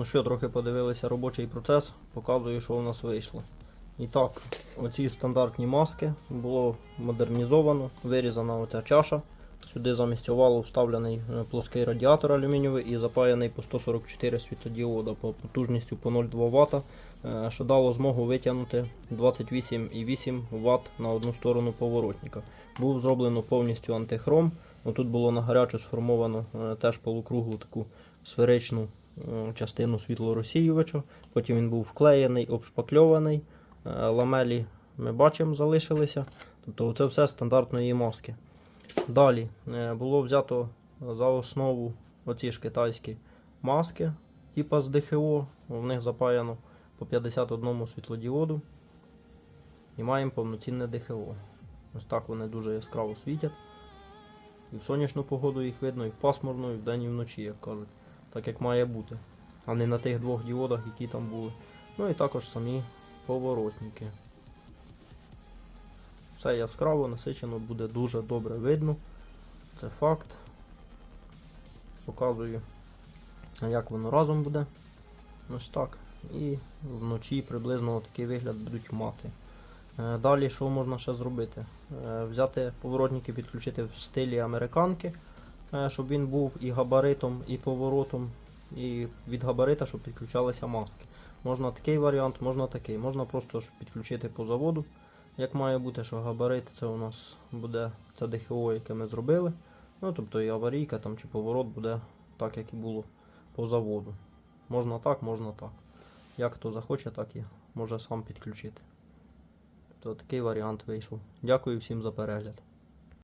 Ну що, трохи подивилися робочий процес, показую, що у нас вийшло. І так, оці стандартні маски було модернізовано, вирізана оця чаша. Сюди замість овалу вставлений е, плоский радіатор алюмінієвий і запаяний по 144 світлодіода по потужністю по 0,2 Вт, е, що дало змогу витягнути 28,8 Вт на одну сторону поворотника. Був зроблено повністю антихром. Тут було на гарячу сформовано е, теж полукруглу таку сферичну частину світлорозсіювача. Потім він був вклеєний, обшпакльований. Е, Ламелі ми бачимо залишилися. Тобто це все стандартної маски. Далі е, було взято за основу оці ж китайські маски, типа з ДХО. В них запаяно по 51 світлодіоду. І маємо повноцінне ДХО. Ось так вони дуже яскраво світять. І в сонячну погоду їх видно, і в пасмурну, і вдень, і вночі, як кажуть. Так як має бути. А не на тих двох діодах, які там були. Ну і також самі поворотники. Все яскраво, насичено, буде дуже добре видно. Це факт. Показую, як воно разом буде. Ось так. І вночі приблизно такий вигляд будуть мати. Е, Далі що можна ще зробити? Е, Взяти поворотники, підключити в стилі американки, щоб він був і габаритом, і поворотом, і від габарита, щоб підключалися маски. Можна такий варіант, можна такий. Можна просто підключити по заводу, як має бути, що габарит це у нас буде це ДХО, яке ми зробили. Ну, тобто і аварійка там, чи поворот буде так, як і було по заводу. Можна так, можна так. Як хто захоче, так і може сам підключити. То такий варіант вийшов. Дякую всім за перегляд.